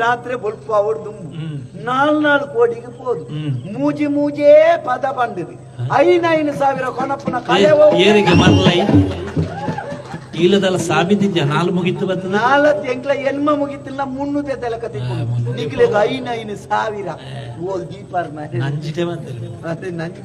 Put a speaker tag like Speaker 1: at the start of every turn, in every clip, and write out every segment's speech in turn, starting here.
Speaker 1: ರಾತ್ರಿ ಬೊಲ್ಪ ಅವ್ರದ್ದು ದುಂಬು
Speaker 2: ಹ್ಮ್.
Speaker 1: ನಾಲ್ ನಾಲ್ ಕೋಟಿಗೆ ಪೋದು.
Speaker 2: ಹ್ಮ್.
Speaker 1: ಮೂಜಿ ಮೂಜೇ ಪದ ಬಂದಿದೆ. ಐನೈನು ಸಾವಿರ ಕೊನಪ್ಪನ ಕಲೆ
Speaker 2: ಏರಿಗೆ ಇಲ್ಲದಲ್ಲ ಸಾಬಿದ್ದಿದ್ಯ ನಾಲ್ ಮುಗಿತ್ತು ಬಂತು
Speaker 1: ನಾಲ್ಕು ಎಂಕ್ಲ ಎನ್ಮ ಮುಗಿತಿಲ್ಲ ಮುನ್ನೂತೆ ತೆಲಕ ನಿಗ್ಲಿಗೆ ಐನೈನು ಸಾವಿರ. ಓಲ್ ದೀಪಾರ್ ಮಾಡಿ
Speaker 2: ನಂಜಿಟೆ
Speaker 1: ಅದೇ ನಂಜಿ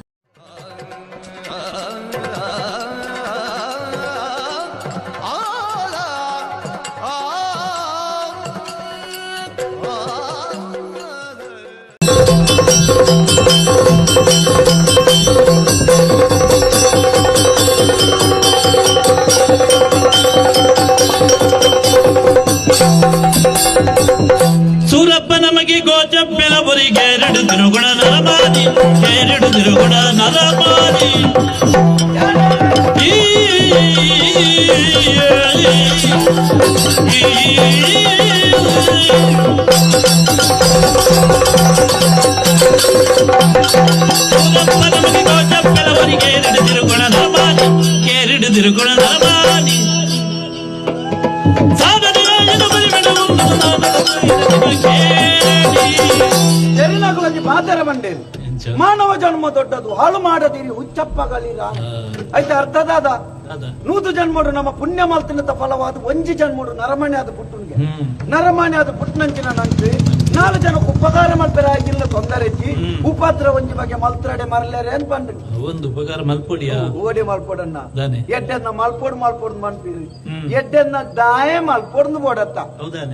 Speaker 2: ಬರಿಗೆ ಎರಡು ದಿನಗುಣ ನರಮಾದಿ ಎರಡು ದಿನಗುಣ ನರಮಾದಿ ಈ
Speaker 1: ತೆರಿನಗುಲಲ್ಲಿ ಮಾನವ ಜನ್ಮ ದೊಡ್ಡದು. ಹಾಳು ಮಾಡದಿರಿ ಹುಚ್ಚಪ್ಪಗಲಿರ ಐತೆ ಅರ್ಥದಾದ ನೂತು ಜನ್ಮಡು ನಮ್ಮ ಪುಣ್ಯ ಮಲ್ತಿನದ ಫಲವಾದ ಒಂಜಿ ಜನ್ಮಡು ನರಮಣೆ ಆದ ಪುಟ್ಟುನಿಗೆ ನರಮಣೆ ಆದ ಪುಟ್ಟನಂಚಿನ ನಂತು. ನಾಲ್ಕು ಜನ ಉಪಕಾರ ಮಾಡ್ತಾರೆ ಆಗಿಲ್ಲ ತೊಂದರೆ ಇದ್ದಿ ಉಪದ್ರ ಒಂಜಿ ಬಗ್ಗೆ ಮಲ್ತರಡೆ ಮರಲೇರೆ ಅಂತ ಬಂದ್
Speaker 2: ಒಂದು ಉಪಕಾರ ಮಲ್ಪೋಡಿಯ?
Speaker 1: ಓಡಿ ಮಲ್ಪೊಡನ್ನ. ಎಡ್ಡೆನ್ನ ಮಲ್ಪೊಡು ಮಲ್ಪೊಡು ಮನ್ಪಿರಿ. ಎಡ್ಡೆನ್ನ ದಾಯ ಮಲ್ಪೊಡ್ದು ಬೋಡತ್ತ
Speaker 2: ಹೌದಾ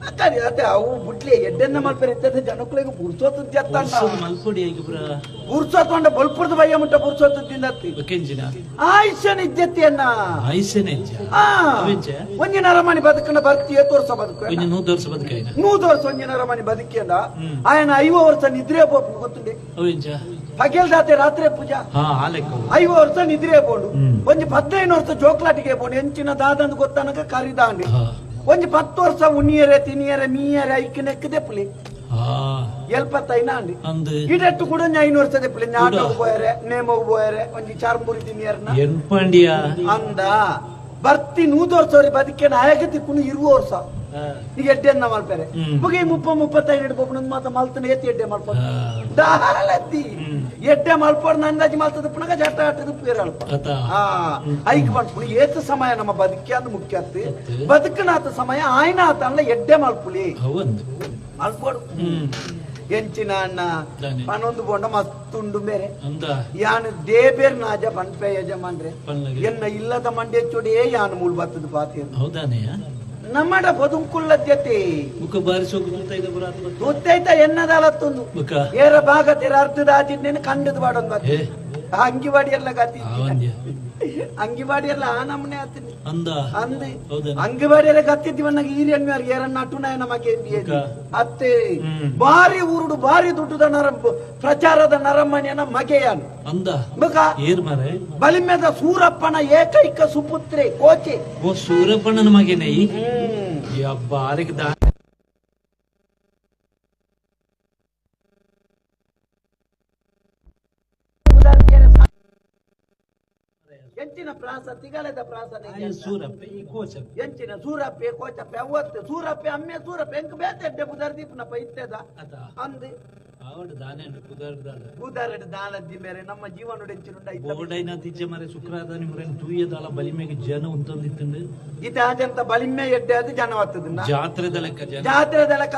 Speaker 2: ನಿಂಚ
Speaker 1: ಅದೇ ಅದೇ ಅವು ಬುಡ್ಲಿ ಎಡ್ಡೆನ್ನ ಮಲ್ಪೆರ ಇದ್ದದ ಜನಕ್ಕಳಿಗೆ ಬುರ್ಸೋತು ಜತ್ತಣ್ಣ
Speaker 2: ಮಲ್ಪೊಡಿ ಆಗಿ ಪುರ
Speaker 1: ಬುರ್ಸೋತ್ಕೊಂಡ ಬಲ್ಪುರದ ಬಯ್ಯ ಮುಟ್ಟ ಬುರ್ಸೋತು ತಿನ್ನತ್ತಿ
Speaker 2: ಕೆಂಚಿನ
Speaker 1: ಆಯುಷ್ಯನ ಇದ್ದತ್ತಿಯನ್ನ
Speaker 2: ಆಯ್ಸೆನೆ ಇಂಚ
Speaker 1: ಆ
Speaker 2: ಅವೆಂಚ?
Speaker 1: ಒಂಜಿ ನರಮಣಿ ಬದುಕನ ಬರ್ತಿ ಎತ್ತು ವರ್ಷ ಬದುಕು
Speaker 2: ಒಂಜಿ ನೂರು ವರ್ಷ ಬದುಕಾಯಿನ
Speaker 1: ನೂದು ವರ್ಷ ಒಂಜಿ ನರಮಣಿ ಬದುಕಿಯಲ್ಲ
Speaker 2: ಹ್ಮ್.
Speaker 1: ఆయన ಐವ ವರ್ಷ ನಿದ್ರೆ ಬೋದು ಗೊತ್ತುಂಡೆ
Speaker 2: ಅವೆಂಚ
Speaker 1: ಪಗೆಲ್ ದಾತೆ ರಾತ್ರಿ ಪೂಜಾ
Speaker 2: ಹಾ ಆ ಲೆಕ್ಕ
Speaker 1: ಐವ ವರ್ಷ ನಿದ್ರೆ ಬೋಡು
Speaker 2: ಹ್ಮ್.
Speaker 1: ಒಂಜಿ ಪದ್ನೈದು ವರ್ಷ ಜೋಕ್ಲಾಟಿಗೆ ಬೋಡು ಎಂಚಿನ ದಾದಂದು ಗೊತ್ತನಕ ಕರಿದಾಂಡಿ
Speaker 2: ಹಾ
Speaker 1: ಒಂಜಿ ಪತ್ತು ವರ್ಷ ಉನ್ನಿಯರೆ ತಿನಿಯರೆ ಮೀಯರೆ ಐಕ್ಯ ನೆಕ್ಕದೆ ಪುಲಿ.
Speaker 2: ಹಾ.
Speaker 1: ಎಲ್ಪತ್ತೈನ ಅಂಡಿ
Speaker 2: ಅಂದ್.
Speaker 1: ಈಡೆಟ್ಟು ಕೂಡ ಐನು ಐನೂರು ವರ್ಷ ನಾಟಕ
Speaker 2: ಕೂಡ.
Speaker 1: ಬೋಯರೆ ನೇಮಗ್ ಬೋಯರೆ ಒಂಜಿ ಚಾರ್ಮುರಿ ತಿನಿಯರ್ನ
Speaker 2: ಎನ್ಪಂಡಿಯ?
Speaker 1: ಅಂದ. ಬರ್ತಿ ವರ್ಷ ಬದುಕೇನ ಆಯಗತಿ ಕುಣು ಇರುವ ವರ್ಷ ಈಗ ಎಡ್ಡೆನ್ನ ಮಲ್ಪೆರೆ
Speaker 2: ಹ್ಮ್.
Speaker 1: ಮುಗಿ ಮುಪ್ಪ ಮುಪ್ಪತ್ತೈದು ಹಿಡ್ಬೇಕು ಮಾತ ಮಲ್ತನ ಎತ್ತಿ ಎಡ್ಡೆ ಮಲ್ಪೊ
Speaker 2: ಹಾ.
Speaker 1: ದಾಲತ್ತಿ
Speaker 2: ಹ್ಮ್.
Speaker 1: ಎಡ್ಡೆ ಮಲ್ಪೋಡ್ ನಂದಾಜಿ ಮಲ್ತದ ಪುನಗ ಜಟ ಆಟದ ಪೇರಲ್ಪ
Speaker 2: ಅತ
Speaker 1: ಆ ಐಕ್ ಬಂದ್ಪುಳಿ ಏತ ಸಮಯ ನಮ್ಮ ಬದುಕಿ ಅಂದ್ ಮುಖ್ಯ ಅತ್ತಿ. ಬದುಕನಾತ ಸಮಯ ಆಯ್ನ ಆತ ಅಲ್ಲ ಎಡ್ಡೆ ಮಲ್ಪುಳಿ ಮಲ್ಪೋಡು ಎಂಚಿನ ಅಣ್ಣ. ಪನೊಂದು ಬೊಂಡ ಮತ್ತುಂಡು ಬೇರೆ. ಯಾನು ದೇಬೇರ್ ನಾಜ ಪನ್ಪೆ ಯಜಮಾನ್ರೆ. ಎನ್ನ ಇಲ್ಲದ ಮಂಡ್ಯ ಚೊಡೆ ಯಾನ್ ಮೂಲ್ ಬತ್ತದ ಪಾತಿ
Speaker 2: ಹೌದಾನೆಯ?
Speaker 1: ನಮ್ಮಡ ಬದುಕುಲ್ಲದ್ಯತೆ.
Speaker 2: ಮುಖ ಬಾರಿಸೋಕೆ ಗೊತ್ತಾಯ್ತ ಬರ
Speaker 1: ಗೊತ್ತೈತ ಎನ್ನದಾಲತ್ತೊಂದು.
Speaker 2: ಮುಖ.
Speaker 1: ಏರ ಭಾಗ ತೆರ ಅರ್ಧದ ಆಚಿದ್ದೇನೆ ಕಂಡದ ಬಾಡೊಂದು ಅಂಗಿವಾಡಿ ಎಲ್ಲ ಗತಿ ಅಂಗಿವಾಡಿ ಎಲ್ಲ ಆ ನಮ್ಮನೆ ಆತೀನಿ.
Speaker 2: ಅಂಗಿವಾಡಿ
Speaker 1: ಎಲ್ಲ
Speaker 2: ಗತ್ತಿದ್ವಿ
Speaker 1: ನನಗೆ ಈ ಗತ್ತಿದ್ದೀವನ್ನಾಗ ಅವ್ರಿಗೆ ಏರನ್ನ ಅಟುನಾಯ ನಮಗೆ. ಅತ್ತೆ. ಬಾರಿ ಊರುಡು ಬಾರಿ ದುಡ್ಡುದ ನರ ಪ್ರಚಾರದ ನರಮಣಿಯನ ಮಗೆಯನು.
Speaker 2: ಅಂದ. ಮಾರೆ?
Speaker 1: ಬಲಿಮೆದ ಸೂರಪ್ಪನ ಏಕೈಕ ಸುಪುತ್ರೆ ಕೋಚಿ.
Speaker 2: ಓ ಸೂರಪ್ಪನ ಮಗನೇ ಈ?
Speaker 1: ಎಂಚಿನ ಪ್ರಾಸ ತಿಗಲದ ಪ್ರಾಸ
Speaker 2: ಸೂರಪ್ಪೆ ಈ ಕೋಚ
Speaker 1: ಎಂಚಿನ ಸೂರಪ್ಪೆ ಕೋಚಪ್ಪೆ ಅವತ್ತು ಸೂರಪ್ಪೆ ಅಮ್ಮೆ ಸೂರಪ್ಪೆ ಎಂಕ್ ಬೇತೆ ಬುದರ್ದೀಪನ ಪೈತ್ಯದ
Speaker 2: ಇತ್ತೆದ.
Speaker 1: ಅಂದು. ದಾಲದ್ದಿ ಮೇರೆ ನಮ್ಮ ಜೀವನ ಎಂಚಿನುಂಡ
Speaker 2: ಬೋರ್ಡೈನ ಮರೆ ಶುಕ್ರಾದ ನಿಮ್ರೇನ್ ತೂಯದಾಲ ಬಲಿಮೆಗೆ ಜನ ಉಂತಂದಿತ್ತಂದು.
Speaker 1: ಇದಾದಂತ ಬಲಿಮೆ ಎಡ್ಡೆ ಅದು ಜನವತ್ತದನ್ನ
Speaker 2: ಜಾತ್ರೆದ ಲೆಕ್ಕ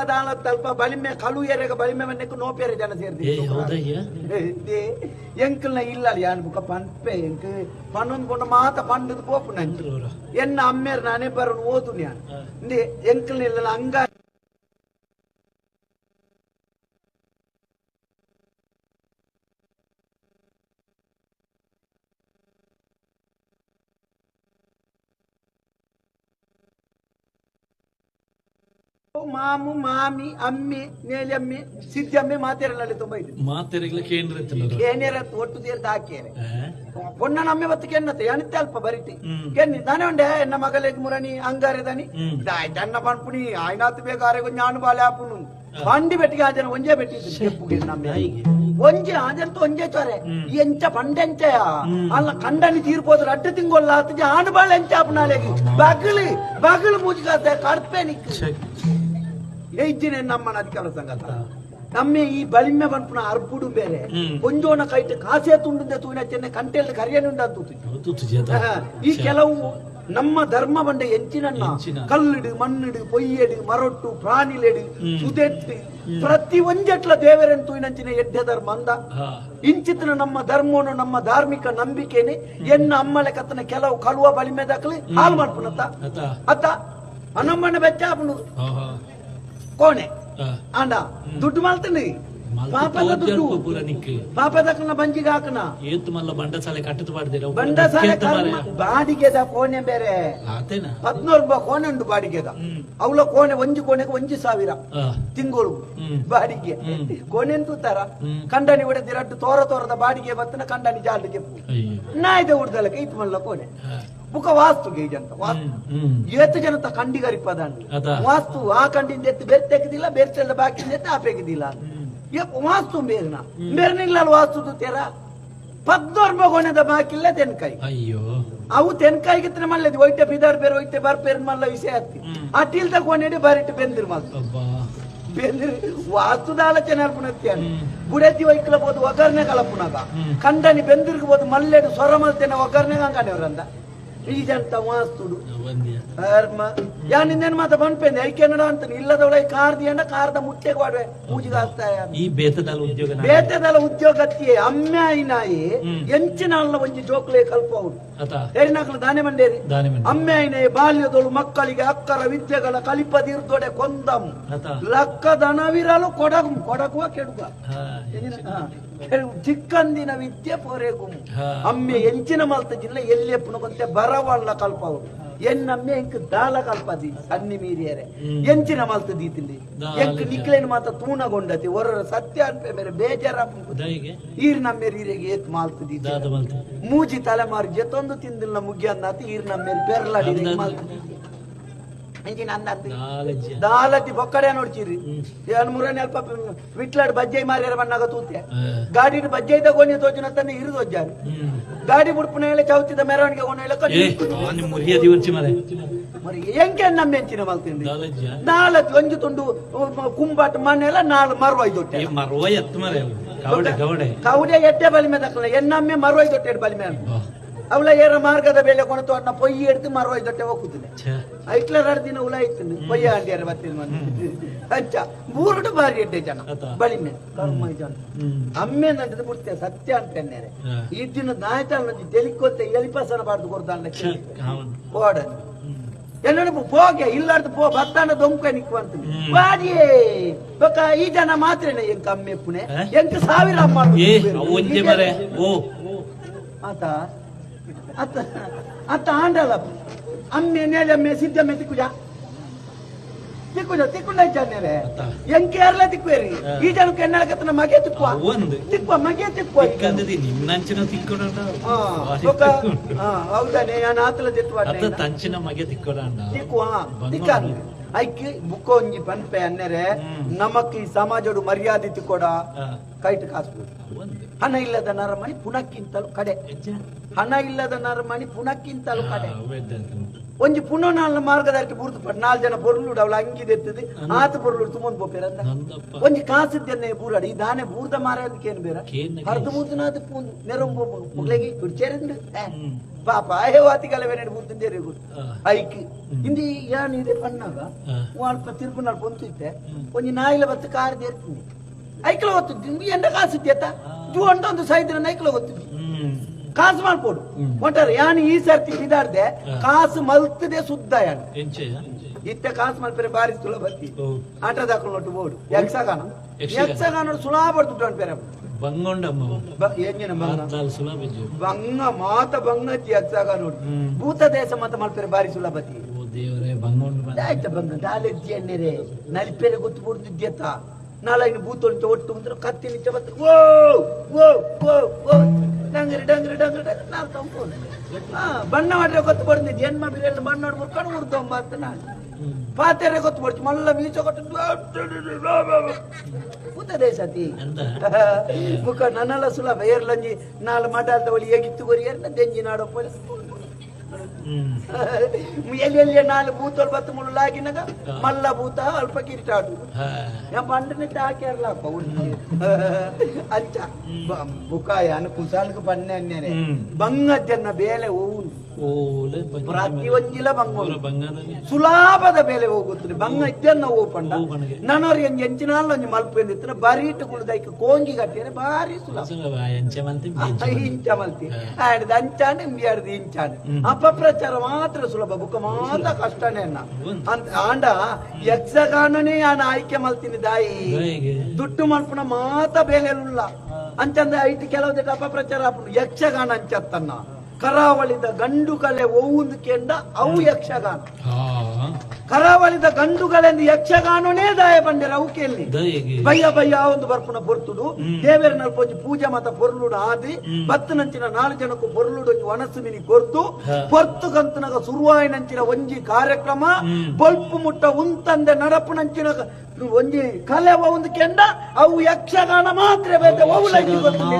Speaker 2: ಜನ.
Speaker 1: ತಲ್ಪ ಬಲಿಮೆ ಕಳು ಎರೆಗ ಬಲಿಮೆ ಮನೆಕ್ ನೋಪೇರೆ ಜನ ಸೇರ್ದಿ
Speaker 2: ಹೌದಯ್ಯ?
Speaker 1: ಎಂಕಲ್ನ ಇಲ್ಲ ಯಾನ್ ಬುಕ ಪನ್ಪೆ ಎಂಕ್. ಪನ್ನೊಂದು ಕೊಂಡ ಮಾತ ಪಂಡದು ಪೋಪು ನಂಜಿ ಎನ್ನ ಅಮ್ಮೇರ್ ನಾನೇ ಬರೋನು ಓದು ನಾನು ಎಂಕಲ್ನ ಇಲ್ಲ ಮಾಮು ಮಾಮಿ ಅಮ್ಮಿ ನೇಲಮ್ಮಿ ಸಿದ್ದಮ್ಮಿ ಮಾತೇರಲ್ಲ ತುಂಬಾ ಇದೆ
Speaker 2: ಮಾತೇರಿಗ್ಲಿಕ್ಕೆ ಏನಿರತ್ತಲ್ಲ
Speaker 1: ಏನಿರತ್ತ ಒಟ್ಟು ತೀರ್ಥ ಹಾಕಿಯರೆ ಪೊಣ್ಣನ ಅಮ್ಮಿ ಬತ್ತು ಕೆನ್ನತ್ತೆ. ಎಣಿತ್ತೆ ಅಲ್ಪ
Speaker 2: ಬರಿತಿ
Speaker 1: ಕೆನ್ನಿ. ತಾನೇ ಉಂಡೆ ಎನ್ನ ಮಗಲಿಗೆ ಮುರಣಿ ಅಂಗಾರದಾನಿ
Speaker 2: ಆಯ್ತು
Speaker 1: ಅಣ್ಣ ಪಣ್ಪುಣಿ ಆಯ್ನಾತ್ ಬೇಕಾರೆ ಕೊಂಜಾಣು ಬಾಲೆ ಹಾಪುಣು ಬಂಡಿ ಬೆಟ್ಟಿಗೆ ಆಜನ ಒಂಜೆ ಬೆಟ್ಟಿದ್ದು ನಮ್ಮ. ಒಂಜೆ ಆದಂತ ಒಂಜೆ ಚೊರೆ. ಎಂಚ ಪಂಡೆಂಚೆಯ. ಅಲ್ಲ ಕಂಡನಿ ತೀರ್ಪೋದ್ರ ಅಡ್ಡ ತಿಂಗೊಲ್ಲ ಆತಜೆ ಆಣಬಾಳ ಎಂಚ ಅಪ್ನಾಳೆಗೆ ಬಗಲು ಬಗಲು ಮುಜುಗಾದ ಕಡ್ಪೆ ನಿಕ್ಕ. ಏಜ್ಜಿನ ನಮ್ಮನ ಅಧಿಕಾರ ಸಂಗತ ನಮ್ಮ ಈ ಬಲಿಮೆ ಬಂಪುನ ಅರ್ಪುಡು ಬೇರೆ.
Speaker 2: ಒಂಜೋನ
Speaker 1: ಕೊಂಜೋನ ಕೈಟ್ ಕಾಸೆ ತುಂಡಿಂದ ತೂನ ಚೆನ್ನ ಕಂಟೆಲ್ ಕರಿಯನುಂಡ ಈ ಕೆಲವು ನಮ್ಮ ಧರ್ಮ ಬಂಡ ಎಂಚಿನನ್ನ
Speaker 2: ಎಂಚಿನ.
Speaker 1: ಕಲ್ಲಿಡು ಮಣ್ಣಿಡು ಪೊಯ್ಯಡು ಮರೊಟ್ಟು ಪ್ರಾಣಿಲೆಡು. ಸುದೆಟ್ಟು ಪ್ರತಿ ಒಂಜೆಟ್ಲ ದೇವರೆಂತು ತೂಯಿನಂಚಿನ ಎಡ್ಡೆ ಧರ್ಮ ಅಂದ. ಇಂಚಿತ್ತಿನ ನಮ್ಮ ಧರ್ಮವನ್ನು ನಮ್ಮ ಧಾರ್ಮಿಕ ನಂಬಿಕೆನೆ ಎನ್ನ ಅಮ್ಮಲೆ ಕತ್ತನ ಕೆಲವು ಕಲುವ ಬಲಿಮೆ ದಾಖಲೆ ಹಾಲು ಮಾಡ್ಪುನತ್ತ.
Speaker 2: ಅತ
Speaker 1: ಅತ್ತ. ಅನಮ್ಮನ ಬೆಚ್ಚ ಕೋಣೆ.
Speaker 2: ಅಂಡ
Speaker 1: ಆಂಡ ದುಡ್ಡು ಮಾಡ್ತೀನಿ ಪಾಪದ ದುಡ್ಡು. ಬಂಜಿಗೆ ಹಾಕನ
Speaker 2: ಏತ್ ಮಲ್ಲ ಬಂಡಸಾಲೆ ಕಟ್ಟದು ಪಾಡ್ದಿರ
Speaker 1: ಬಂಡಸಾಲೆ ಕರ್ಮ ಬಾಡಿಗೆದ ಕೋಣೆ ಬೇರೆ. ಹದಿನೂರು ರೂಪಾಯಿ ಕೋಣೆ ಉಂಟು ಬಾಡಿಗೆದ. ಅವಳ ಕೋಣೆ ಒಂಜಿ ಕೋಣೆಗೆ ಒಂಜಿ ಸಾವಿರ. ತಿಂಗಳು. ಬಾಡಿಗೆ. ಕೋಣೆ ತೂತಾರ. ಕಂಡನಿ ಹೊಡೆದಿರಟ್ಟು ತೋರ ತೋರದ ಬಾಡಿಗೆ ಬತ್ತನ ಕಂಡನಿ ಜಾಲಿಗೆ. ನಾಯ್ದೆ ಉಡ್ದಲಕ್ಕೆ ಇತ್ತು ಮಲ್ಲ ಕೋಣೆ. ಬುಕ ವಾಸ್ತು ಗೇಜಂತ ವಾಸ್ತು. ಏತು ಜನತ ಕಂಡಿಗರಿಪದಾಂಡ್
Speaker 2: ಪದ
Speaker 1: ವಾಸ್ತು ಆ ಕಂಡಿಂದ ಎತ್ತು ಬೇರೆ ತೆಗೆದಿಲ್ಲ ಬೇರೆ ಚೆಲ್ಲ ಬಾಕಿ ಎತ್ತು ಆ ಪೆಗದಿಲ್ಲ ವಾಸ್ತು ಬೇರ್ನ ಬೇರ್ನಿಲ್ಲ ವಾಸ್ತು ತೇರ. ಪದ್ದೋರ್ಮ ಗೊಣದ ಬಾಕಿಲ್ಲ ತೆನ್ಕಾಯಿ
Speaker 2: ಅಯ್ಯೋ.
Speaker 1: ಅವು ತೆನ್ಕಾಯಿಗಿತ್ರ ಮಲ್ಲ ಒಯ್ತೆ ಬಿದಾರ್ ಬೇರೆ ಒಯ್ತೆ ಬಾರ್ ಬೇರೆ ಮಲ್ಲ ವಿಷಯ ಹತ್ತಿ
Speaker 2: ಆ
Speaker 1: ಟೀಲ್ ತಗೊಂಡಿ ಬಾರಿಟ್ಟು ಬೆಂದಿರ್ ಮಲ್
Speaker 2: ಅಬ್ಬಾ.
Speaker 1: ಬೆಂದಿರ್ ವಾಸ್ತುದ ಆಲೋಚನೆ ಅರ್ಪಣತ್ಯ
Speaker 2: ಹ್ಮ್.
Speaker 1: ವೈಕ್ಲ ಒಯ್ಕಲಬಹುದು ಒಗ್ಗರ್ನೆ ಕಲಪುನಾಗ
Speaker 2: ಕಂಡನಿ
Speaker 1: ಕಂಡನಿ ಬೆಂದಿರ್ಗಬಹುದು ಮಲ್ಲೆಡು ಸ್ವರ ಮಲ್ತೇನೆ ಒಗ್ಗರ್ನೆ ವಾಸ್ತುಡು.
Speaker 2: ಬಂದ್ಯ
Speaker 1: ಧರ್ಮ. ಯಾ ನಿನ್ನೇನ್ ಮಾತ ಬಂದ್ಪೇನೆ? ಐಕೆನಡ ಅಂತ. ಇಲ್ಲದವಳ ಕಾರ್ದಿ ಅಂಡ ಕಾರ್ದ ಮುಟ್ಟೆ ಕೊಡ್ವೆ ಪೂಜೆಗೆ ಹಾಕ್ತಾಯ
Speaker 2: ಈ ಬೇತದಲ್ಲ ಉದ್ಯೋಗ
Speaker 1: ಬೇತೆದಲ ಉದ್ಯೋಗತ್ತಿ ಅಮ್ಮೆ ಐನಾಯಿ. ಎಂಚಿನ ಅಲ್ಲ ಒಂಜಿ ಜೋಕ್ಲೆ ಕಲ್ಪವುಡು
Speaker 2: ಅತ.
Speaker 1: ಏರಿನಾಕಲು ದಾನೆ ಮಂಡೇರಿ. ಅಮ್ಮೆ ಐನೆ ಬಾಲ್ಯದೊಳು ಮಕ್ಕಳಿಗೆ ಅಕ್ಕರ ವಿದ್ಯೆಗಳ ಕಲಿಪದಿರ್ದೊಡೆ ಕೊಂದಂ. ಲಕ್ಕ ದನವಿರಲು ಕೊಡಗು. ಕೊಡಗುವ. ಕೆಡುಗು. ಚಿಕ್ಕಂದಿನ ವಿದ್ಯೆ ಪೊರೆಗು. ಅಮ್ಮೆ ಎಂಚಿನ ಮಲ್ತ ಜಿಲ್ಲೆ ಎಲ್ಲಿ ಪುನಗೊಂತೆ ಬರವಲ್ಲ ಕಲ್ಪವು ಎನ್ನಮ್ಮೆ ಎಂಕ್ ದಾಲ ಕಲ್ಪದಿ ಸನ್ನಿ ಮೀರಿಯರೆ. ಎಂಚಿನ ಮಲ್ತ ದೀತಿಂದಿ
Speaker 2: ದಾಲ
Speaker 1: ಎಂಕ್. ನಿಕ್ಲೇನ್ ಮಾತ ತೂಣಗೊಂಡತಿ. ಹೊರ ಸತ್ಯ ಅನ್ಪೆ ಮೇರೆ ಬೇಜಾರ ಈರ್ ನಮ್ಮೇರ್ ಈರೆಗೆ ಏತ್ ಮಾಲ್ತ ದೀತಿ ಮೂಜಿ ತಲೆಮಾರು ಜೊತೊಂದು ತಿಂದಿಲ್ಲ ಮುಗ್ಯ ಅನ್ನತಿ ಈರ್ ನಮ್ಮೇರ್ ಬೆರ್ಲಾಡಿ. ಮಾಲ್ತ ಅಂಜಿ
Speaker 2: ನಂದು
Speaker 1: ದಾಲತ್ತಿ ಬೊಕ್ಕಡೆ
Speaker 2: ನೋಡ್ತೀರಿ.
Speaker 1: ಎರಡು ಮೂರನೇ ಅಲ್ಪ ವಿಟ್ಲಾಡ್ ಬಜ್ಜೈ ಮಾರಿಯರ ಬಣ್ಣಾಗ ತೂತೆ. ಗಾಡಿ ಬಜ್ಜೆ ತಗೊಂಡು ತೋಚಿನ ತನ್ನ ಇರಿದು ಒಜ್ಜಾರು ಗಾಡಿ ಬುಡ್ಪುನ ಹೇಳಿ ಚೌತಿದ ಮೆರವಣಿಗೆ ಕೊಂಡು ಹೇಳಿ ಎಂಕೆ ನಮ್ಮ ಎಂಚಿನ ಮಲ್ತೀನಿ ನಾಲ್ಕು ಒಂಜು ತುಂಡು
Speaker 2: ಕುಂಬಾಟ ಮಣ್ಣೆಲ್ಲ ನಾಲ್ ಮರವಾಯ್ ದೊಟ್ಟೆ. ಕವಡೆ
Speaker 1: ಎಟ್ಟೆ ಬಲಿಮೆ ತಕ್ಕಲ್ಲ ಎನ್ನಮ್ಮೆ ಮರವಾಯ್ ದೊಟ್ಟೆ
Speaker 2: ಬಲಿಮೆ
Speaker 1: ಅವಳ ಏರ ಮಾರ್ಗದ ಬೇಲೆ ಕೊಣತು ಅನ್ನ ಪೊಯ್ಯಿ ಎಡ್ದು ಮರವೈ ದೊಟ್ಟೆ ಹೋಗುದಿಲ್ಲ
Speaker 2: ಐಟ್ಲರ್
Speaker 1: ಐಟ್ಲ ದಿನ ಉಲ ಇತ್ತು. ಪೊಯ್ಯ ಹಂಡಿಯರ ಬತ್ತಿನ ಮಂದಿ ಅಚ್ಚ ಮೂರುಡು ಬಾರಿ ಎಡ್ಡೆ ಜನ. ಬಳಿಮೆ ಕರ್ಮ ಜನ. ಅಮ್ಮೆ ನಂಟದ ಬಿಡ್ತೇನೆ ಸತ್ಯ ಅಂತ
Speaker 2: ಹಾ.
Speaker 1: ಈ ದಿನ ನಾಯ್ತಾಳ ತೆಲಿಕೋತೆ ಎಲಿಪಸನ ಬಾರ್ದು ಕೊಡ್ದಾಂಡ
Speaker 2: ಓಡ ಕಾವನ್.
Speaker 1: ಓಡದು
Speaker 2: ಹ್ಮ್.
Speaker 1: ಎಲ್ಲರೂ ಹೋಗೆ ಇಲ್ಲಾರ್ದು ಪೋ ಭತ್ತಾನ ದೊಂಕ
Speaker 2: ನಿಕ್ಕುವಂತ.
Speaker 1: ಬಾಡಿಯೇ. ಬಕ ಈ ಜನ ಮಾತ್ರನೇ ಎಂಕ ಅಮ್ಮೆ ಪುಣೆ
Speaker 2: ಎಂತ
Speaker 1: ಎಂಕ ಸಾವಿರ ಅಮ್ಮ
Speaker 2: ಮರೆ.
Speaker 1: ಆತ ಅತ್ತ ಅತ್ತ ಆಂಡಲ ಅಮ್ಮೆ ನೇಲೆ ಅಮ್ಮೆ ಸಿದ್ದಮ್ಮೆ ತಿಕ್ಕುಜ. ತಿಕ್ಕುಜ ತಿಕ್ಕುಂಡ ಜನ್ನೆರೆ
Speaker 2: ಅತ್ತ.
Speaker 1: ಎಂಕೆ ಯಾರ್ಲ ತಿಕ್ಕುವೇರಿ. ಈ ಜನಕ್ಕೆ ಎನ್ನಳಕತ್ತನ ಮಗೆ ತಿಕ್ಕುವ. ತಿಕ್ಕುವ ಮಗೆ ತಿಕ್ಕುವ
Speaker 2: ನಿನ್ನಂಚಿನ ತಿಕ್ಕೊಡಂಡ
Speaker 1: ಹೌದಾನೆ ನಾನು ಆತಲ ತಿತ್ತುವ
Speaker 2: ತಂಚಿನ ಮಗೆ ತಿಕ್ಕೊಡಂಡ
Speaker 1: ತಿಕ್ಕುವ
Speaker 2: ತಿಕ್ಕಾನು
Speaker 1: ತಿಕ್ಕನ್ ಐಕಿ ಬುಕ್ಕ ಒಂಜಿ ಪನ್ಪೆ ಅನ್ನೆರೆ. ನಮಕ್ ಈ ಸಮಾಜಡು ಮರ್ಯಾದೆ ತಿಕ್ಕೊಡ. ಕೈಟ್ ಕಾಸು ಹಣ ಇಲ್ಲದ ನರಮಣಿ ಪುನಕ್ಕಿಂತಲೂ ಕಡೆ. ಹಣ ಇಲ್ಲದ ನರಮಣಿ ಪುನಕ್ಕಿಂತಲೂ ಕಡೆ. ಒಂಜಿ ಪುನಃ ನಾಲ್ ಮಾರ್ಗದಲ್ಲಿ ಬುರ್ದು ಪಡ್. ನಾಲ್ ಜನ ಬೊರ್ಲುಡು ಅವಳ ಅಂಗಿದೆತ್ತದು ಆತ ಬೊರ್ಲುಡು ತುಂಬ ಬೋಪೇರಂದ
Speaker 2: ಅಂತ.
Speaker 1: ಒಂಜಿ ಕಾಸಿದ್ದನ್ನೇ ಬೂರಾಡಿ. ಈ ದಾನೆ ಬೂರ್ದ ಮಾರೋದಕ್ಕೆ ಏನು ಬೇರ ಹರ್ದು ಬೂರ್ದನಾದ ಪೂನ್ ನೆರಂಬ ಮುಗ್ಲೆಗೆ ಕುಡ್ಚೇರಂದು. ಪಾಪ ವೆನೆಡ್ ಬೂರ್ದಿಂದೇರಿ
Speaker 2: ಆ,
Speaker 1: ಐಕ್. ಇಂದಿ ಯಾನ್ ಇದೆ ಪಣ್ಣಾಗ. ಅಲ್ಪ ತಿರುಪು ನಾಲ್ ಪೊಂತಿತ್ತೆ
Speaker 2: ಹ್ಮ್.
Speaker 1: ಒಂಜಿ ನಾಯಿಲ ಬತ್ತು ಕಾರ್ ದೇರ್ತೀನಿ ಐಕ್ಲ ನಿಮ್ಗೆ ಎಂಡ ಕಾಸು ಇದ್ಯತ ಜೂ ಅಂತ ಒಂದು ಸಾಯಿದ್ರೆ ಐಕ್ಲ
Speaker 2: ಓದ್ತಿದ್ವಿ
Speaker 1: ಕಾಸು ಮಾಡ್ಕೊಡು. ಒಟ್ಟಾರೆ ಯಾನ್ ಈ ಸರ್ತಿ ಬಿದಾಡ್ದೆ
Speaker 2: ಹಾ.
Speaker 1: ಕಾಸು ಮಲ್ತದೆ ಸುದ್ದ ಯಾನ್. ಇತ್ತೆ ಕಾಸು ಮಲ್ಪರೆ ಬಾರಿ ತುಳ ಬತ್ತಿ
Speaker 2: ಆಟದ
Speaker 1: ಆಟ ದಾಕೊಂಡು ಒಟ್ಟು ಬೋಡು ಯಕ್ಷಗಾನ.
Speaker 2: ಯಕ್ಷಗಾನ.
Speaker 1: ಸುಲಾ ಸುಲಭ ಅಂತ ಪೇರ.
Speaker 2: ಬಂಗೊಂಡಮ್ಮ
Speaker 1: ಎಂಜಿನ ಬಂಗ
Speaker 2: ಅರ್ಧಾಲ್ ಸುಲಭ ಇಜ್ಜು.
Speaker 1: ಬಂಗ ಮಾತ ಬಂಗತಿ ಯಕ್ಷಗಾನ ಭೂತ ದೇಶ ಮಾತ ಮಲ್ಪರೆ ಬಾರಿ ಸುಲಭತಿ ಆಯ್ತ ದಾಲೆಜ್ಜಿ ಎಣ್ಣೆರೆ ನಲಿಪೆರೆ ಗೊತ್ತು ಬಿಡ್ತಿದ್ಯತ್ತ ನಾಳೆ ಬೂತೊಂಟು ಒಟ್ಟು ಅಂದ್ರೆ ಕತ್ತಿ ನಿಚ್ಚ ಬತ್ತ ಓ ಓ ಓ ಓ. ಡಂಗ್ರಿ ಡಂಗ್ರಿ ಡಂಗ್ರಿ ಡಂಗರಿ. ನಾವು ತಂಪು ಹಾ ಬಣ್ಣ ಮಾಡ್ರೆ ಗೊತ್ತು ಬರ್ದಿ ಜನ್ಮ ಬಿರಿಯಲ್ಲಿ ಬಣ್ಣ ಮುರ್ಕೊಂಡು ಉರ್ದೊಂಬ ಅಂತ ನಾನು. ಪಾತೆರೆ ಗೊತ್ತು ಬರ್ತಿ ಮಲ್ಲ ಮೀಚ ಕೊಟ್ಟು ಕೂತದೆ ಸತಿ. ಮುಖ ನನ್ನಲ್ಲ ಸುಲಭ. ಏರ್ಲಂಜಿ ನಾಲ್ ಮಡಾಲ್ದ ಒಳಿ ಎಗಿತ್ತು ಗೊರಿ? ಏರ್ನ ದೆಂಜಿ ನಾಡೋ
Speaker 2: ಹ್ಮ್
Speaker 1: ಎಲ್ಲಿ ಎಲ್ಲಿ ನಾಲ್ ಬೂತೋಲ್ ಬತ್ತು ಮುಳ್ಳಾಗಿನಾಗ ಮಲ್ಲ ಬೂತ ಅಲ್ಪ ಕಿರಿಟಾಡು.
Speaker 2: ಹಾ.
Speaker 1: ಯಾ ಪಂಡನೆ ಟಾಕ್ಯಾರ್ಲಪ್ಪ ಉಂಟು. ಅಂಚ. ಬ- ಬುಕಾಯ ಅನು ಕುಸಾಲ್ಗೆ ಬನ್ನೆ ಅನ್ನೇನೆ
Speaker 2: ಹ್ಮ್.
Speaker 1: ಬಂಗದ್ದನ್ನ ಬೇಲೆ ಹೋಗುದು
Speaker 2: ಓಲೆ ಪಂಚ
Speaker 1: ಪ್ರತಿ ಒಂಜಿಲ ಬಂಗ ಸುಲಾಭದ ಬೆಲೆ ಹೋಗುತ್ತದೆ. ಬಂಗ ಇದ್ದನ್ನ ಓಪನ್
Speaker 2: ಹೋಗ್ಪಂಡ.
Speaker 1: ನನ್ನವ್ರು ಎಂಜ್ ಎಂಚಿನಾಲ್ ಒಂಜಿ ಮಲ್ಪ ಬರೀ ಇಟ್ಟು ಕುಳ್ದೈಕ್ ಕೋಂಗಿ ಕಟ್ಟಿದ್ರೆ ಬಾರಿ ಸುಲಭ
Speaker 2: ಸುಲಭ. ಎಂಚೆ ಮಂತಿ
Speaker 1: ಇಂಚ ಮಲ್ತಿ ಆಡ್ದು ಅಂಚಾಂಡ್ ಇಂಬಿ ಅಪ್ಪ ಪ್ರಚಾರ ಅಪಪ್ರಚಾರ ಮಾತ್ರ ಸುಲಭ. ಬುಕ್ಕ ಮಾತ್ರ ಕಷ್ಟನೇ ಅಣ್ಣ. ಅಂತ ಆಂಡ ಯಕ್ಷಗಾನನೇ ಆನ ಆಯ್ಕೆ ಮಲ್ತೀನಿ ದಾಯಿ
Speaker 2: ಹೇಗೆ?
Speaker 1: ದುಡ್ಡು ಮಲ್ಪುನ ಮಾತ ಬೇಲೆಲ್ಲ ಅಂಚಂದ ಐಟಿ ಕೆಲವು ಅಪಪ್ರಚಾರ ಯಕ್ಷಗಾನ ಅಂಚತ್ತನ್ನ ಕರಾವಳಿದ ಗಂಡು ಕಲೆ ಒವ್ವುಂದು ಕೆಂಡ ಅವು ಯಕ್ಷಗಾನ. ಕರಾವಳಿದ ಗಂಡುಗಳೆಂದು ಯಕ್ಷಗಾನನೇ ದಾಯ ಬಂದಿರ ಅವು ಕೇಳಿ ಬಯ್ಯ ಬಯ್ಯ ಒಂದು ಬರ್ಪುನ ಬೊರ್ತುಡು ದೇವೇರನ ಪೊಂಜಿ ಪೂಜೆ ಮತ ಪೊರ್ಲುಡು ಆದಿ. ಬತ್ತನಂಚಿನ ನಾಲ್ಕು ಜನಕ್ಕೂ ಪೊರ್ಲುಡು ಒಂಜಿ ವನಸ್ಸು ಮಿನಿ ಕೊರ್ತು. ಪೊರ್ತು ಕಂತನಗ ಸುರುವಾಯಿನಂಚಿನ ಒಂಜಿ ಕಾರ್ಯಕ್ರಮ. ಬೊಲ್ಪು ಮುಟ್ಟ ಉಂತಂದೆ ನಡಪು ನಂಚಿನ ಒಂಜಿ ಕಲೆ ಒಂದು ಕೆಂಡ ಅವು ಯಕ್ಷಗಾನ ಮಾತ್ರ ಬೇತೆ ಅವು ಲೈಕ್ ಗೊತ್ತಿಲ್ಲ.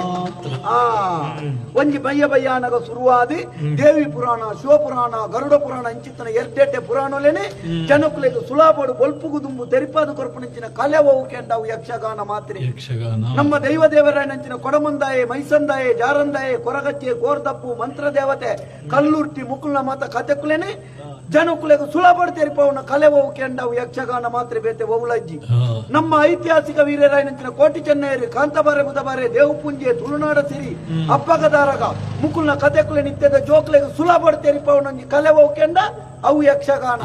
Speaker 1: ಆ. ಒಂಜಿ ಬಯ್ಯ ಬಯ್ಯಾನಗ ಶುರುವಾದಿ ದೇವಿ ಪುರಾಣ ಶಿವಪುರಾಣ ಗರುಡ ಪುರಾಣ ಇಂಚಿತ್ತನ ಎರ್ಡೆಟ್ಟೆ ಪುರಾಣಲೇನೆ ಜನಕುಲೆಗೆ ಸುಲಾಪಡು ಬೊಲ್ಪುಗು ದುಂಬು ತೆರಿಪಾದ ಕೊರಪುನಂಚಿನ ಕಲೆ ಹೋಗುಕೆಂಡವು ಕೆಂಡವು ಯಕ್ಷಗಾನ ಮಾತ್ರೆ.
Speaker 2: ಯಕ್ಷಗಾನ.
Speaker 1: ನಮ್ಮ ದೈವ ದೇವರಾಯನಂಚಿನ ಕೊಡಮಂದಾಯೆ ಮೈಸಂದಾಯೆ ಜಾರಂದಾಯೆ ಕೊರಗಚ್ಚೆ ಕೋರ್ದಪ್ಪು ಮಂತ್ರ ದೇವತೆ ಕಲ್ಲುರ್ತಿ ಮುಕುಲ್ನ ಮಾತ ಕಥೆಕುಲೇನೆ ಜನಕ್ಕುಲೆಗೆ ಸುಲಭ ತೆರಿಪವನ ಕಲೆ ಅವು ಕೆಂಡವು ಯಕ್ಷಗಾನ ಮಾತ್ರೆ ಬೇತೆ
Speaker 2: ಹೋಗುಲಜ್ಜಿ
Speaker 1: ನಮ್ಮ ಐತಿಹಾಸಿಕ ವೀರರಾಯನಂಚಿನ ಕೋಟಿ ಚೆನ್ನೈರಿ ಕಾಂತಬಾರೆ ಬುಧಬಾರೆ ದೇವಪುಂಜೆ ತುಳುನಾಡ ಸಿರಿ ಅಪ್ಪಗದಾರಗ ಮುಕುಲ್ನ ಕತೆಕುಲೆ ನಿತ್ಯದ ಜೋಕ್ಲೆಗೆ ಸುಲಭ ಪವನ ಕಲೆ ಅವು ಕೆಂಡ ಅವು ಯಕ್ಷಗಾನ.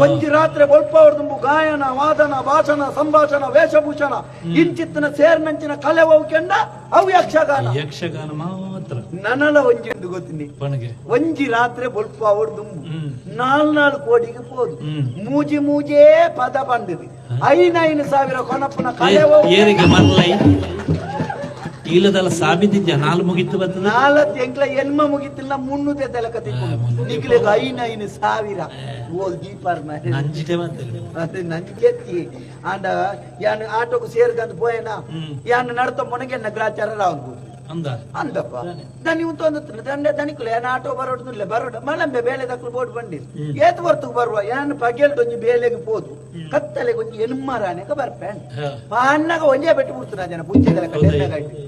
Speaker 1: ಒಂಜಿ ರಾತ್ರಿ ಒಲ್ಪವರ್ದುಂಬು ಗಾಯನ ವಾದನ ಭಾಷಣ ಸಂಭಾಷಣ ವೇಷಭೂಷಣ ಇಂಚಿತ್ತಿನ ಸೇರ್ನಂಚಿನ ಕಲೆ ಅವು ಕೆಂಡ ಅವು ಯಕ್ಷಗಾನ.
Speaker 2: ಯಕ್ಷಗಾನ
Speaker 1: ನನಲ ಒಂಜಿಂದು ಗೊತ್ತಿನಿ?
Speaker 2: ಪಣಗೆ
Speaker 1: ಒಂಜಿ ರಾತ್ರಿ ಬೊಲ್ಪ ಅವರು
Speaker 2: ದುಂಬು
Speaker 1: ನಾಲ್ ನಾಲ್ಕು ಕೋಡಿಗೆ ಪೋದು. ಮೂಜಿ ಮೂಜೇ ಪದ ಬಂದಿದೆ. ಐನೈನು ಸಾವಿರ ಕೊನಪ್ಪನ ಕಲೆ
Speaker 2: ಏರಿಗೆ ಮರ್ಲೈ ಇಲ್ಲದಲ್ಲ ಸಾಬಿದ್ದಿದ್ಯ? ನಾಲ್ ಮುಗಿತು ಬತ್ತ
Speaker 1: ನಾಲ್ಕು ಎಂಕ್ಲ ಎನ್ಮ ಮುಗಿತಿಲ್ಲ ಮುನ್ನೂತೆ ತಲಕ ಸಾವಿರ. ಓಲ್ ದೀಪಾರ್
Speaker 2: ನಂಜಿಟೆ
Speaker 1: ಮತ್ತೆ ನಂಜಿಕೆತ್ತಿ ಆಂಡ ಯಾನ್ ಆಟೋಕ್ಕೆ ಸೇರ್ಕಂದ್
Speaker 2: ಪೋಯನ?
Speaker 1: ಯಾನ್ ನಡ್ತ ಮೊನಗೆ ನಗ್ರಾಚಾರ ರಾವ್ದು
Speaker 2: ಅಂದಪ್ಪ
Speaker 1: ನಾನು ಇವತ್ತು ಒಂದು ದಂಡ ದಣಿಕುಲ ಏನ ಆಟೋ ಬರೋಡ್ನಿಲ್ಲ ಬರೋಡ. ಮಲಂಬೆ ಬೇಳೆ ದಕ್ಕಲು ಬೋರ್ಡ್ ಬಂದಿದ್ದು ಏತ್ ಹೊರತು ಬರುವ ಏನ್ ಪಗೆಲ್ಡ್ ಒಂಜಿ ಬೇಲೆಗೆ ಪೋದು. ಕತ್ತಲೆ ಒಂಜಿ ಎನ್ಮರಾನೆಗ ಬರ್ಪೇನ್ ಪಾನ್ನಾಗ ಒಂಜೇ ಬೆಟ್ಟು ಬಿಡ್ತು ಜನ ಪುಂಚೆದೆಲ್ಲ ಕಟ್ಟೆನಾಗೈತಿ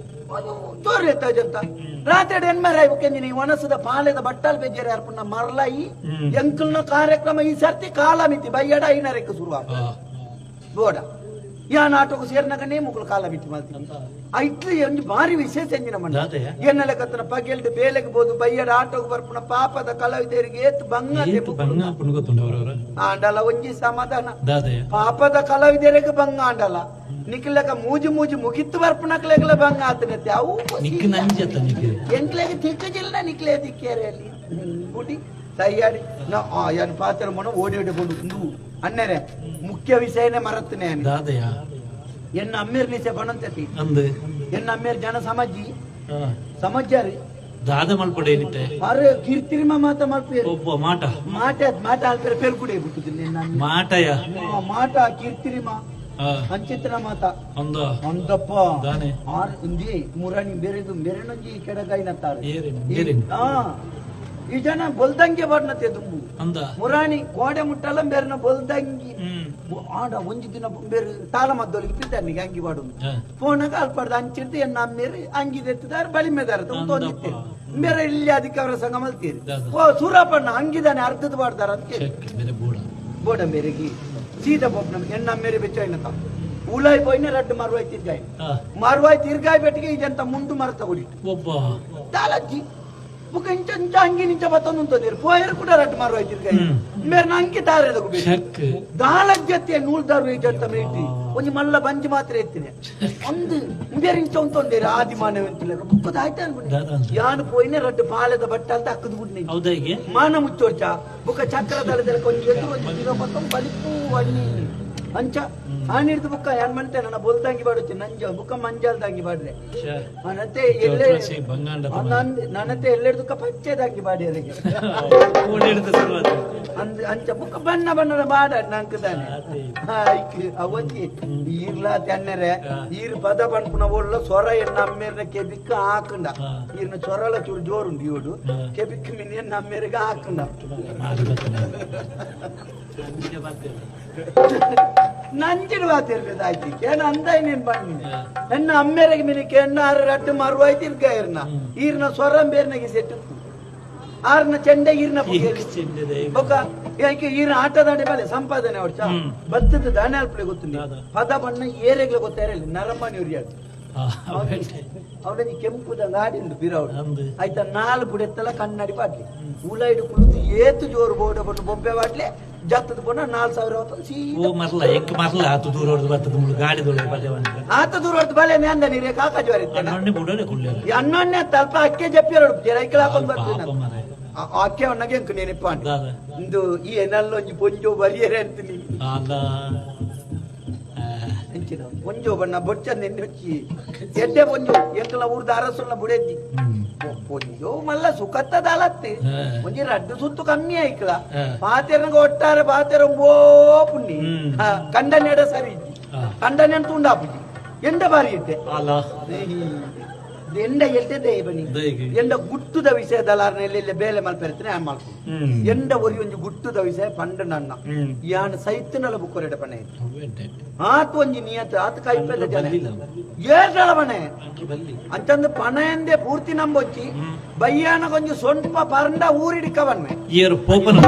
Speaker 1: ತೋರಿ ಎತ್ತಾಜಂತ ರಾತ್ರಿ ಎಣ್ಮರ ಇವಕ್ಕೆ ನೀವು ಒಣಸದ ಪಾಲೆದ ಬಟ್ಟಲ್ ಬೇಜಾರ ಅರ್ಪಣ್ಣ ಮರಲಾಯಿ ಎಂಕಲ್ನ ಕಾರ್ಯಕ್ರಮ ಈ ಸರ್ತಿ ಕಾಲ ಮಿತಿ ಬೈಯಡ ಐನರಕ್ಕೆ
Speaker 2: ಶುರುವಾಗ.
Speaker 1: ಬೋಡ. ಯಾ ನಾಟಕ ಸೇರ್ನಾಗನೇ ಮುಕ್ಕಳು ಕಾಲ ಬಿಟ್ಟು ಮಾಡ್ತೀನಿ ಆ ಇಟ್ಲಿ ಒಂದು ಭಾರಿ ವಿಶೇಷ ಎಂಜಿನ ಮಂಡ
Speaker 2: ದಾದೆಯ
Speaker 1: ಎನ್ನಲೆ ಕತ್ತನ ಪಗೆಲ್ದು ಬೇಲೆಗೆ ಬೋದು ಬಯ್ಯಡ ಆಟೋಗೆ ಬರ್ಪುಣ ಪಾಪದ ಕಲಾವಿದರಿಗೆ ಏತ್ ಬಂಗತೆ
Speaker 2: ಏತು ಬಂಗ ಪುಣ್ಗೊತ್ತುಂಡು ಅವರವರ
Speaker 1: ಆಂಡಲ ಒಂಜಿ ಸಮಾಧಾನ
Speaker 2: ದಾದೆಯ
Speaker 1: ಪಾಪದ ಕಲಾವಿದರಿಗೆ ಬಂಗ ಆಂಡಲ ನಿಕ್ಲೆಗ ಮೂಜಿ ಮೂಜಿ ಮುಗಿತ್ತು ಬರ್ಪುಣಕ್ಲೆಗ್ಲ ಬಂಗ ಆತನತ್ತೆ ಅವು
Speaker 2: ನಿಕ್ ನಂಜತ್ತ ನಿಕ್
Speaker 1: ಎಂಕ್ಲೆಗೆ ತಿಕ್ಕಜಿಲ್ಲ ನಿಕ್ಲೆ ತಿಕ್ಕೇರೆ ಅಲ್ಲಿ ಬುಡಿ ತಯ್ಯಾಡಿ ನಾ ಆ ಯಾನ್ ಪಾತ್ರ ಮನ ಓಡಿ ಓಡಿ ಬಂದು ಅನ್ನರೆ ಮುಖ್ಯ ವಿಷಯನೇ ಮರತ್ತನೆ
Speaker 2: ದಾದಯ
Speaker 1: ಎನ್ನ ಅಮ್ಮೇರ್ ನಿಸೆ ಬಣಂತತಿ.
Speaker 2: ಅಂದ್.
Speaker 1: ಎನ್ನ ಅಮ್ಮೇರ್ ಜನ ಸಮಾಜಿ. ಸಮಾಜಾರಿ
Speaker 2: ದಾದ ಮಲ್ಪಡೆ ಏನಿತ್ತೆ?
Speaker 1: ಅರೆ ಕೀರ್ತಿರಿಮ ಮಾತ ಮಲ್ಪೆ
Speaker 2: ಒಬ್ಬ ಮಾಟ.
Speaker 1: ಮಾಟ ಮಾಟ ಅಲ್ಪರೆ ಪೇರು ಕುಡೆ ಬಿಟ್ಟುದಿಲ್ಲ ನನ್ನ
Speaker 2: ಮಾಟಯ
Speaker 1: ಮಾಟ ಕೀರ್ತಿರಿಮ. ಅಂಚಿತ್ರ ಮಾತ.
Speaker 2: ಅಂದ.
Speaker 1: ಅಂದಪ್ಪ.
Speaker 2: ದಾನೆ.
Speaker 1: ಆರ್ ಇಂದಿ ಮುರಣಿ ಬೇರೆದು ಬೇರೆನೊಂಜಿ ಕೆಡಗೈನತ್ತಾರೆ
Speaker 2: ಏರಿನ್ ಏರಿ
Speaker 1: ಆ. ಈ ಜನ ಬಲ್ದಂಗೆ ಬರ್ನತ್ತೆ
Speaker 2: ದುಮ್ಮು
Speaker 1: ಮುರಾಣಿ ಗೋಡೆ ಮುಟ್ಟಲ್ಲ ಬೇರೆನ ಬಲ್ದಂಗಿ. ಆಡ ಒಂಜಿ ದಿನ ಬೇರೆ ತಾಲ ಮದ್ದೊಲಿಗೆ ತಿದ್ದಾನಿಗೆ ಅಂಗಿ
Speaker 2: ಬಾಡು
Speaker 1: ಫೋನ್ ಅಲ್ಪಾಡ್ದ ಅಂಚಿಡ್ದು ಎನ್ನ ಅಮ್ಮೇರಿ ಅಂಗಿ ತೆತ್ತಿದಾರೆ ಬಲಿ ಮೇದಾರ ಬೇರೆ ಇಲ್ಲಿ ಅದಕ್ಕೆ ಅವರ ಸಂಘ ಮಲ್ತೀರಿ ಓ ಸೂರಪ್ಪಣ್ಣ ಅಂಗಿದಾನೆ ಅರ್ಧದ ಬಾಡ್ದಾರ ಅಂತ
Speaker 2: ಬೋಡ.
Speaker 1: ಮೇರೆಗೆ. ಸೀದ ಬೊಬ್ಬ ನಮ್ಗೆ ಎಣ್ಣ ಮೇರೆ ಬೆಚ್ಚ ಉಲಾಯಿ ಪೋಯ್ನ ರಡ್ಡು ಮರುವಾಯ್ ತಿರ್ಗಾಯ್. ಮರುವಾಯ್ ತಿರ್ಗಾಯ್ ಬೆಟ್ಟಿಗೆ
Speaker 2: ಇದಂತ
Speaker 1: ಮುಂಡು ಮರ ತಗೊಂಡಿಟ್ಟು ತಾಲಜ್ಜಿ. ಬೊಕ ಇಂಚ ಇಂಚ ಅಂಗಿ ನಿಂಚ ಬತ್ತೊಂದುಂತದೀರ್ ಪೋಯರ್ ಕೂಡ ರಟ್
Speaker 2: ಮಾರುವಾಯ್ತಿರ್
Speaker 1: ಕೈ ಮೇರ್ ನಂಗೆ
Speaker 2: ತಾರೆ
Speaker 1: ತಗೋಬೇಕು ದಾಳಜ್ಜತ್ತೆ ನೂಲ್ದಾರು ಈಜಂತ ಮೇಟಿ ಒಂಜಿ ಮಲ್ಲ ಬಂಜಿ ಮಾತ್ರ ಎತ್ತಿನ ಒಂದು ಬೇರೆ ಇಂಚ ಉಂತೊಂದೇರ ಆದಿ ಮಾನವ ಅಂತಿಲ್ಲ ಬುಕ್ಕದ ಆಯ್ತಾ
Speaker 2: ಅನ್ಬಿಟ್ಟು
Speaker 1: ಯಾನು ಪೋಯಿನ ರಟ್ಟು ಪಾಲದ ಬಟ್ಟ ಅಂತ ಅಕ್ಕದ ಬಿಡ್ನಿ ಮಾನ ಮುಚ್ಚೋರ್ಚ ಬುಕ್ಕ ಚಕ್ರ ದಳದಲ್ಲಿ ಕೊಂಡು ಎದುರು ಒಂದು ದಿನ ಮತ್ತೊಂದು ಬಲಿಪು ಅಣ್ಣಿ ಅಂಚ. ಆ ಹಿಡ್ದು ಬುಕ್ಕ ಏನ್ ಮಂತೆ ನನ್ನ ಬೋಲ್ದಂಗಿ ಬಾಡುತ್ತೆ. ನಂಜ ಬುಕ್ಕ ಮಂಜಾಲ್ದಂಗಿ ಬಾಡ್ರೆ ನನ್ನತ್ತೆ ಎಲ್ಲೇ ನನ್ನತ್ತೆ ಬಾಡಿ ಪಚ್ಚೆದಾಗಿ
Speaker 2: ಬಾಡಿ
Speaker 1: ಅದಕ್ಕೆ. ಅಂಚ ಬುಕ್ಕ ಬಣ್ಣ ಬಣ್ಣದ ಬಾಡ ನಂಕದಾನೆ ಅವತ್ತಿ ಈರ್ಲಾ ತೆನ್ನರೆ. ಈರ್ ಪದ ಬಣ್ಣ ಒಳ್ಳ ಸ್ವರ ಎನ್ನ ಅಮ್ಮೇರ್ನ ಕೆಬಿಕ್ಕ ಹಾಕಂಡ. ಈರ್ನ ಸ್ವರಲ ಚೂರು ಜೋರುಂಡು ಇವಡು. ಕೆಬಿಕ್ಕ ಮಿನಿ ಎನ್ನ ಅಮ್ಮೇರಿಗೆ ಹಾಕಂಡ.
Speaker 2: ಮಾರಿ
Speaker 1: ನಂಜಿನ ವಾತಿರ್ಬೇದ ಆಯ್ತು ಏನ ಅಂದ ನೀನ್ ಬಣ್ಣಿ ನನ್ನ ಅಮ್ಮೇರಿಗೆ ಮಿನಿಕೆ ಎನ್ನ ಆರು ರಟ್ಟು ಮರುವಾಯ್ತು ಇರ್ಗ ಈರ್ನ ಈರ್ನ ಸ್ವರ ಬೇರ್ನಾಗಿ ಸೆಟ್ಟು ಆರ್ನ ಚೆಂಡೆ ಈರ್ನ ಬೊಕ್ಕ ಯಾಕೆ ಈರ ಆಟದಾಡಿ ಮೇಲೆ ಸಂಪಾದನೆ ಹೊಡ್ಚ
Speaker 2: ಬತ್ತದ
Speaker 1: ಭತ್ತದ ದಾನ್ಯಾಲ್ಪಲೆ ಗೊತ್ತಿಲ್ಲ. ಪದ ಬಣ್ಣ ಏರೆಗ್ಲ ಗೊತ್ತಾಯಿರಲಿ ನರಮ್ಮನಿ ಉರಿಯಾಡು ಅವನಿಗೆ ಕೆಂಪು ಗಾಡಿಂದು ಬಿರವಡು
Speaker 2: ಅಂದು
Speaker 1: ಆಯ್ತಾ ನಾಲ್ಕು ಬುಡೆತ್ತಲ ಕಣ್ಣಡಿ ಪಾಡ್ಲಿ ಉಲೈಡು ಕುಳಿತು ಏತು ಜೋರು ಬೋಡ ಬಂದು ಬೊಬ್ಬೆ ಬಾಟ್ಲಿ ಜತ್ತದ ಪುನಃ ನಾಲ್ ಸಾವಿರ ಹೊತ್ತು ಸೀದಾ
Speaker 2: ಓ ಮರ್ಲ ಎಂಕ್ ಮರ್ಲ ಆತು ದೂರ ಹೊಡೆದು ಬರ್ತದ ಮುಳು ಗಾಡಿ ದೊಳೆ ಬಲೆ
Speaker 1: ಆತ ದೂರ ಹೊಡೆದು ಬಲೆ ನೇಂದ ನೀರೇ ಕಾಕ
Speaker 2: ಅಣ್ಣೊಣ್ಣೆ ಬುಡನೆ ಕುಳ್ಳೆ
Speaker 1: ತಲ್ಪ ಅಕ್ಕೆ ಜಪ್ಪಿರೋಡು ಜರೈಕಲ್ ಹಾಕೊಂಡ್ ಬರ್ತೀನಿ
Speaker 2: ಪಾಪ
Speaker 1: ಅಕ್ಕೆ ಅವನಾಗೆ ಎಂಕು ನೆನಪ
Speaker 2: ದಾದ.
Speaker 1: ಇಂದು ಈ ಎನಲ್ಲ ಒಂಜಿ ಪೊಂಜೋ ಬರಿಯರೆ ಹೆಂಚಿನ ಪೊಂಜೋ ಬಣ್ಣ ಬೊಚ್ಚ ನೆನ್ನೆ ಹಚ್ಚಿ ಎಡ್ಡೆ ಪೊಂಜೋ ಎಂಕಲ ಊರ್ದ ಅರಸುಲ್ಲ ಬುಡೆದ್ದಿ. ಮಲ್ಲ ಸುಖತ್ತದ ಅಲತ್ತೆ
Speaker 2: ಹಾ.
Speaker 1: ಒಂಜಿ ರಡ್ಡು ಸುತ್ತು ಕಮ್ಮಿ ಆಯ್ಕಲ
Speaker 2: ಹಾ.
Speaker 1: ಪಾತೆರಂಗ ಒಟ್ಟಾರೆ ಪಾತೆರ ಓ ಪುಣ್ಣಿ
Speaker 2: ಹ್ಮ್.
Speaker 1: ಹಾ, ಕಂಡನೆಡ ಸರಿ ಇದ್ದಿ
Speaker 2: ಹಾ.
Speaker 1: ಕಂಡನೆ ತುಂಡಾಪುಜಿ ಎಂಡ ಬಾರಿ ಇದ್ದೆ
Speaker 2: ಅಲ್ಲ
Speaker 1: ಎಂಡ ಎಲ್ತೆ ಬನ್ನಿ ಎಂಡ ಗುಟ್ಟುದ ವಿಷಯದಲ್ಲಾರ್ನೆಲ್ಲ ಬೇಲೆ ಮಲ್ಪೆರತ್ನೆ ಆ ಮಾಡ್ಕೊಂಡು ಎಂಡ ಒರಿ ಒಂಜಿ ಗುಟ್ಟುದ ವಿಷಯ ಪಂಡ ನನ್ನ ಯಾನ್ ಸೈತನಲ ಬುಕ್ಕೊರೆಡ ಪಣೆ ಆತ ಒಂಜಿ ನಿಯತ ಆತ ಕೈಪೆಲ್ಲ ಜನ ಏರ್ದಳ ಪಣೆ ಅಂತಂದು ಪಣ ಎಂದೇ ಪೂರ್ತಿ ನಂಬೊಚ್ಚಿ ಬಯ್ಯಾನ ಕೊಂಚ ಸೊಂಪ ಪರಂಡ ಊರಿಡಿಕವನ್ಮೆ
Speaker 2: ಏರು ಪೋಪನ